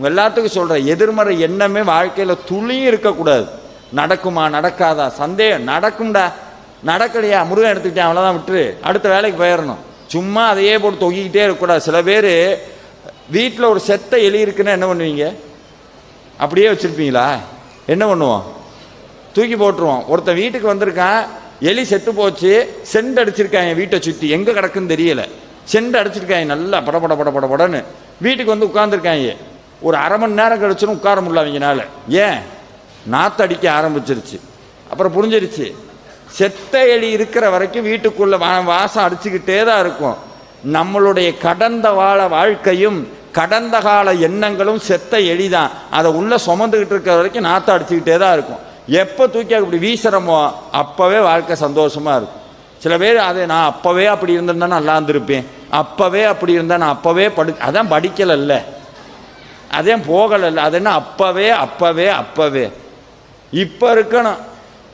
உங்க எல்லாத்துக்கும் சொல்கிறேன் எதிர்மறை எண்ணமே வாழ்க்கையில் துளியும் இருக்கக்கூடாது. நடக்குமா நடக்காதா? சந்தேகம். நடக்கும்டா. நடக்கலையா? முருகன் எடுத்துக்கிட்டேன் அவ்வளோதான் விட்டுரு. அடுத்த வேலைக்கு போயிடணும். சும்மா அதையே போட்டு தொங்கிக்கிட்டே இருக்கக்கூடாது. சில பேர் வீட்டில் ஒரு செத்த எலி இருக்குன்னா என்ன பண்ணுவீங்க? அப்படியே வச்சுருப்பீங்களா? என்ன பண்ணுவோம்? தூக்கி போட்டுருவோம். ஒருத்தன் வீட்டுக்கு வந்திருக்கான் எலி செத்து போச்சு செண்டு அடிச்சிருக்காங்க வீட்டை சுற்றி எங்கே கிடக்குன்னு தெரியல. செண்டு அடிச்சிருக்காங்க நல்லா பட பட பட பட படன்னு வீட்டுக்கு வந்து உட்காந்துருக்காங்க ஒரு அரை மணி நேரம் கழிச்சுன்னு உட்கார முடியல அவங்கனால. ஏன்? நாத்தடிக்க ஆரம்பிச்சிருச்சு. அப்புறம் புரிஞ்சிருச்சு. செத்த எலி இருக்கிற வரைக்கும் வீட்டுக்குள்ள வா- வாசம் அடிச்சுக்கிட்டே தான் இருக்கும். நம்மளுடைய கடந்த வாழ வாழ்க்கையும் கடந்த கால எண்ணங்களும் செத்த எலி தான். அதை உள்ளே சுமந்துக்கிட்டு இருக்கிற வரைக்கும் நாற்றம் அடிச்சுக்கிட்டே தான் இருக்கும். எப்போ தூக்கி அப்படி வீசுகிறோமோ அப்போவே வாழ்க்கை சந்தோஷமாக இருக்கும். சில பேர் அதை நான் அப்போவே அப்படி இருந்திருந்தா நல்லா இருந்திருப்பேன். அப்போவே அப்படி இருந்தால் நான் அப்போவே படி அதான் படிக்கலைல்ல. அதான் போகலைல்ல. அது என்ன? அப்போவே அப்போவே அப்போவே. இப்போ இருக்கணும்.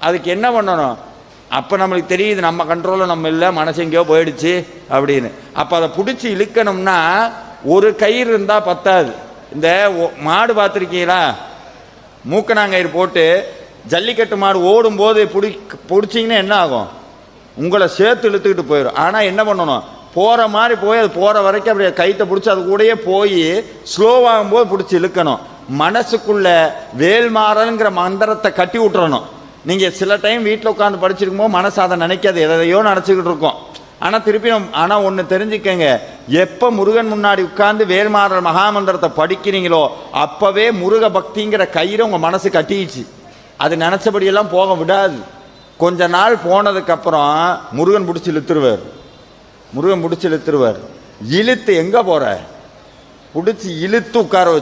அதுக்கு என்ன பண்ணணும்? அப்போ நம்மளுக்கு தெரியுது நம்ம கண்ட்ரோலில் நம்ம இல்லை மனசு எங்கேயோ போயிடுச்சு அப்படின்னு. அப்போ அதை பிடிச்சி இழுக்கணும்னா ஒரு கயிறு இருந்தால் பத்தாது. இந்த ஒ- மாடு பார்த்துருக்கீங்களா? மூக்கணாங்கயிறு போட்டு ஜல்லிக்கட்டு மாடு ஓடும்போது பிடி பிடிச்சிங்கன்னா என்ன ஆகும்? உங்களை சேர்த்து இழுத்துக்கிட்டு போயிடும். ஆனால் என்ன பண்ணணும்? போகிற மாதிரி போய் அது போகிற வரைக்கும் அப்படியே கைத்தை பிடிச்சி அது கூடயே போய் ஸ்லோவாகும் போது பிடிச்சி இழுக்கணும். மனசுக்குள்ள வேல்மாறனுங்கிற மந்திரத்தை கட்டி விட்டுறணும். நீங்கள் சில டைம் வீட்டில் உட்காந்து படிச்சிருக்கும் போது மனசு அதை நினைக்காது. எதையோ நினச்சிக்கிட்டு இருக்கோம். ஆனால் திருப்பி நம் ஆனால் ஒன்று தெரிஞ்சுக்கங்க. எப்போ முருகன் முன்னாடி உட்கார்ந்து வேல்மாறல் மகாமந்திரத்தை படிக்கிறீங்களோ அப்போவே முருக பக்திங்கிற கயிறு உங்கள் மனசு கட்டிடுச்சு. அது நினச்சபடியெல்லாம் போக விடாது. கொஞ்ச நாள் போனதுக்கப்புறம் முருகன் பிடிச்சி இழுத்துருவார். முருகன் பிடிச்சி இழுத்துருவார். இழுத்து எங்கே போகிற பிடிச்சி இழுத்து உட்கார வச்சு